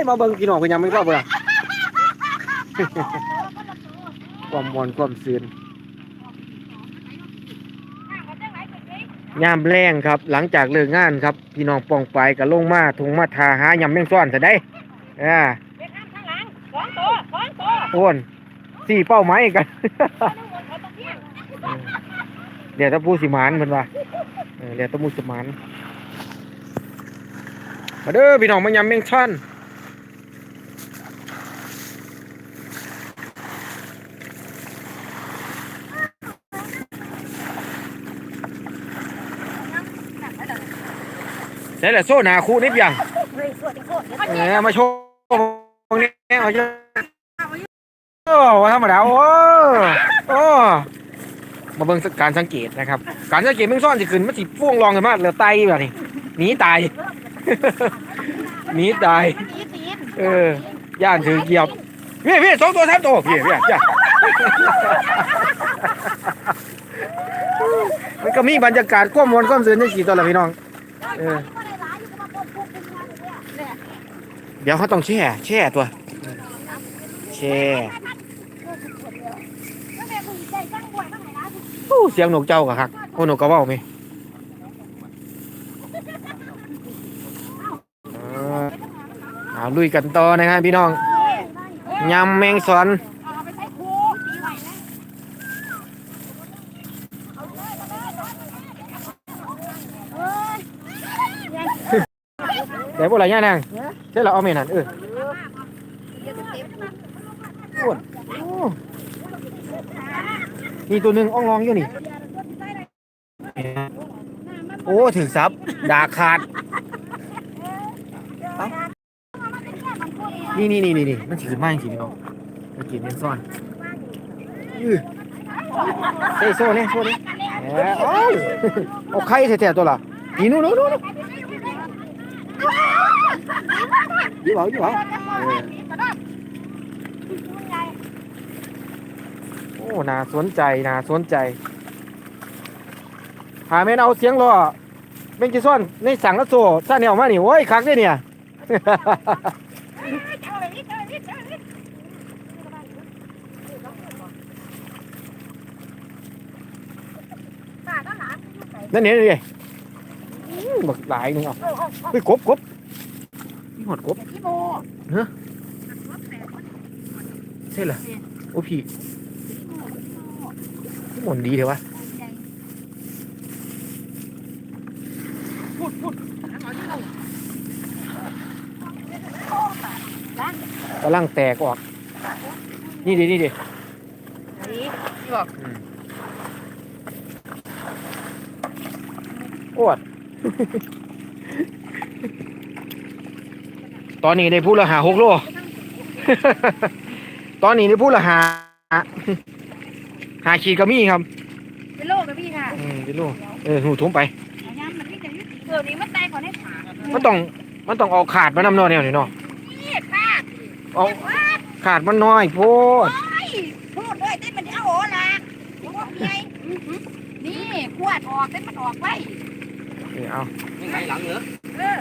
ยมาเบิ่งพี่น้องเพิ่นยังไม่เข้าบ่ล่ะความมวนความซื่นยามแรงครับ หลังจากเลิกงานครับ พี่น้องป้องไปก็ลงมาทงมาทาหายำแมงซ่อนซะได้อ่าเด็กน้ำข้างหลังสองตัวสองตัวโอนสี่เป้าหมายกัน เดี๋ยวถ้าผู้สิหมานเพิ่นว่าเออเดี๋ยวถ้าผู้สิหมาน มาเด้อพี่น้องมายำแมงช่อน ใช่แหละโซ่หนาคู่นิบยังเฮ้ยสวดอีกคนเดี๋ยมาโชว์ตรงนี้เอาเยอะโอ้ว่าธรรมดาโอ้โอ้มาเบิ่งการสังเกตนะครับ การสังเกตแมงซ่อนสิขึ้นมันสิพ่วงรองกันมากเหลือไตแบบนี้หนีตายหนีตาย เออย่านถือเหยียบพี่พี่สองตัวสามตัวพี่พี่จ้ะมันก็มีบรรยากาศความวลความซื่นจังซี่ตัวละพี่น้อง เออ เดี๋ยวเขาต้องแช่ แช่ตัว แช่โอ้เสียงนกเจ้ากะครับโอ้นกกระเว่าไหมเออเอาลุยกันต่อนะครับพี่น้องยำแมงสอนเอาไปใช้ครูตีไว้นะเอ้ยเดี๋ยวพวกอะไรย่านาง ช่เราเอาเมนันเออโอ้โอ้มีตัวหนึ่งอ่องรองอยู่นี่ โอ้ถึงซับดาขาดเอ้านี่นี่นี่นี่นี่มันถือมากจริงๆพี่น้องมันกินเป็นซ่อนอื้อเฮ้ยโซ่เนี่ยโซ่เนี่ยแหมเอ้ยเอาไข่แท้ๆตัวละนี่นู่นนู่น นู่นยี่ห้อยี่ห้อเออโอ้น่าสนใจน่าสนใจหาแม่นเอาเสียงรอเบงจิซ่อนในสั่งกระโซ่ซ่าแนวมานี่โอ้ยคักเด้เนี่ยนั่นนี่นี่อื้อบักหลายหนึงเอาเฮ้ยกบกบนี่ หอดกบพี่โบใช่เหรอโอ้พี่หมุนดีเถอะวะกำลังแตกออก นี่ดินี่ดินี่บอกอวด ตอนนี้ได้พูดละหาหกโล ตอนนี้ได้พูดละหาหาขีดกระมี่ครับเป็นโลกนะพี่ค่ะอืมเป็นโลเออหูทุ่มไปย้ำมันที่จะยึดเออนี่มันตายก่อนให้ขาดมันต้องมันต้องเอาขาดมานำเนอเนี่ยนี่เนาะนี่ขาดเอาขาดมันน้อยโพดพูดเลยได้มันเอาโอละพูดไงนี่ขวดออกได้มันออกไว้นี่เอาไม่ไงหลังเหรอ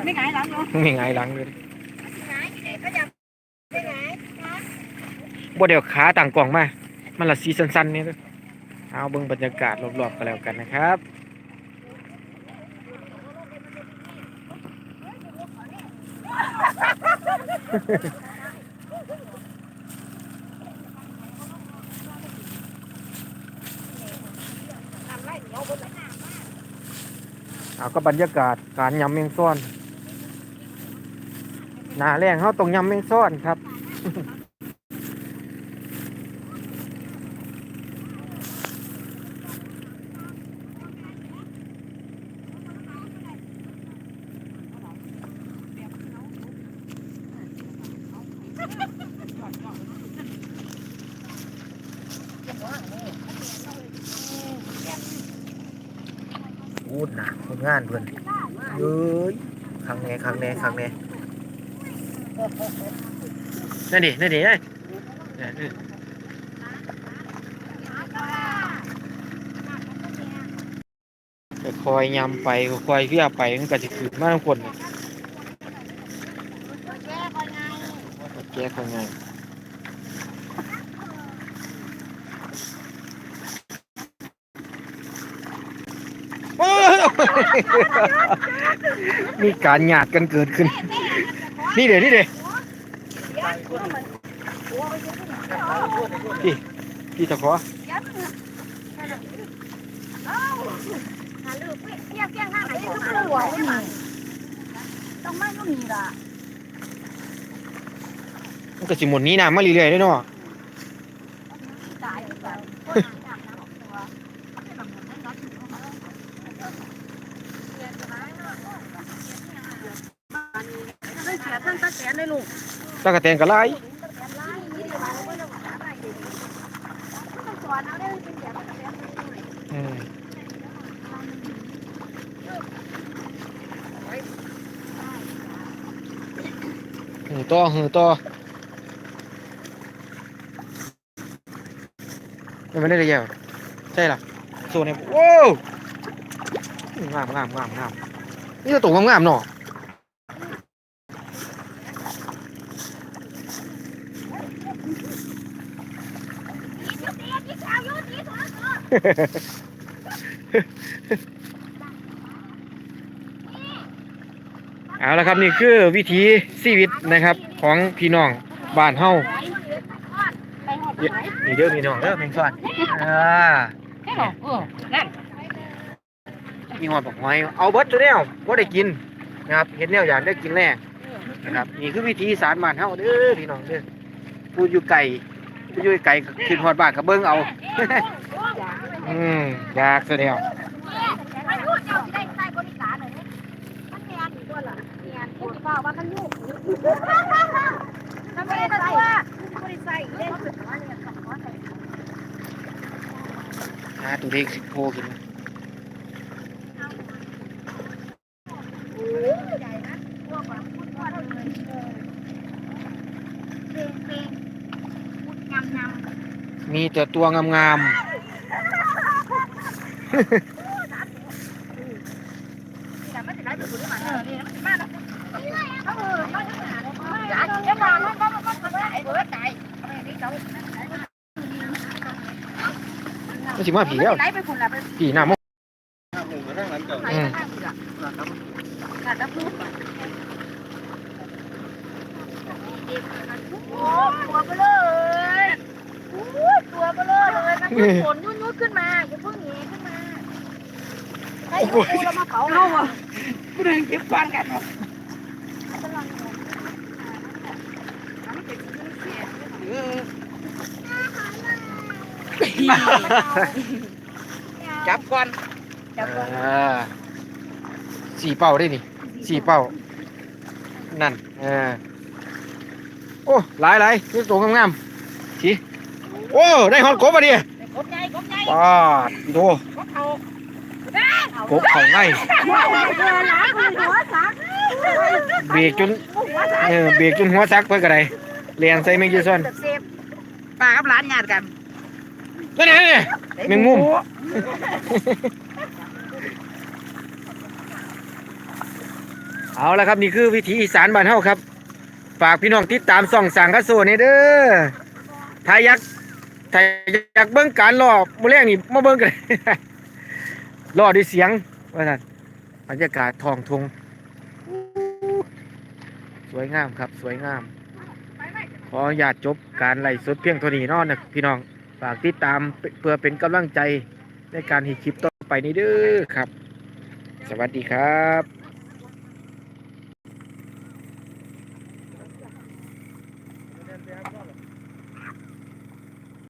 ไม่ไงหลังเหรอไม่ไงหลังเลย บ่เดี๋ยวขาต่างกล่องมา มันละสีสั้นๆนี่เอเอาเบิ่งบรรยากาศรอบๆกันแล้วกันนะครับ เอาก็บรรยากาศการยำแมงซ่อน หนาแรงเขาต้องยำแมงซ่อนครับ พูดนะคนงานเพื่อนเอ้ยครั้งแน่ครั้งแน่ครั้งแน่ นั่นดิ นั่นดินี่ยเออคอยยำไปคอยเวียไปมันก็จะขึ้นมากคนแก้ก่อนไงแก้คนง่ายโอ้ยมีการหยาดกันเกิดขึ้น นี่เดี๋ยวนี่เดี๋ยวพี่ตะขอต้องไม่ก็มีละมันก็สิหมดนี้น้ำมาเรื่อยๆเลยเนาะ ตะกะแตนกะไรอืมหือต่อหือต่อยังไม่ได้เลยเยอะใช่ล่ะโซนเนี่ยโว้วงามงามงามงามนี่ก็ตัวงามๆเนาะ เอาละครับนี่คือวิถีชีวิตนะครับของพี่น้องบ้านเฮานี่เด้อพี่น้องเด้อแมงซอนอ่าเออนั่นมีหอดบอกหอยเอาเบิดตัวแนวบ่ได้กินนะครับเห็นแนวอย่างได้กินแน่นะครับนี่คือวิถีสารบ้านเฮาเด้อพี่น้องเด้อผู้อยู่ไกลผู้อยู่ไกลก็ขึ้นฮอดบ้านก็เบิ่งเอา อืมอยากซะแล้วไม่รู้เจ้าที่ได้ใช้บริกาเลยแน่นที่ว่าว่ามันลูกถ้าไม่ได้ใส่ไม่ได้ใส่เดว่าเนี่ยสองว่าใส่หาตัวเล็กสิโพกินมีแต่ตัวงามแต่ไม่ติดไรอยู่ที่มันเออนี่มามาหาเลยอย่าเดี๋ยวมามันมันมันมันไอ้เบิร์ดใจไอ้นี่เขาๆ มันสิมาผีแล้วไหลไปคุณละไปผีน้ำมันไหลไปข้างคุณละขาดน้ำพุโอ้ตัวเบลเลยโอ้ตัวเบลเลยมันเป็นขนยุ่ยๆขึ้นมาอย่าเพิ่งหนี ขึ้นมาให้กูเรามาเผาเราอะผู้ใดเก็บบ้านกันเนาะจับก่อนจับอ่าสี่เป้าได้นี่สี่เป้า นั่นเออโอ้หลายหลายนี่ตัวงามๆสิโอ้ ได้ฮอดกบมาดิกบใหญ่กบใหญ่ป้าดอีโต กบเขากบเขาง่ายเรือหลาคุณหัวสักเบรกจนเออเบรกจนหัวซักเพิ่นก็ได้เรียนใส่แมงจีซอนเซฟป้ากับหลานญาติกันนั่นนี่แมงมุมเอาละครับนี่คือวิถีอีสานบ้านเฮาครับ ฝากพี่น้องติดตามส่องสั่งกระโซนี่เด้อถ้าอยากถ้าอยากเบิ่งการรอบมื้อแรกนี่มาเบิ่งกัน รอด้วยเสียงว่าซั่นบรรยากาศทองทงสวยงามครับ สวยงาม ขออยาตจบการไล่สดเพียงเท่านี้นอนนะพี่น้องฝากติดตามเพื่อเป็นกำลังใจในการหีคลิปต่อไปนี้เด้อครับ สวัสดีครับ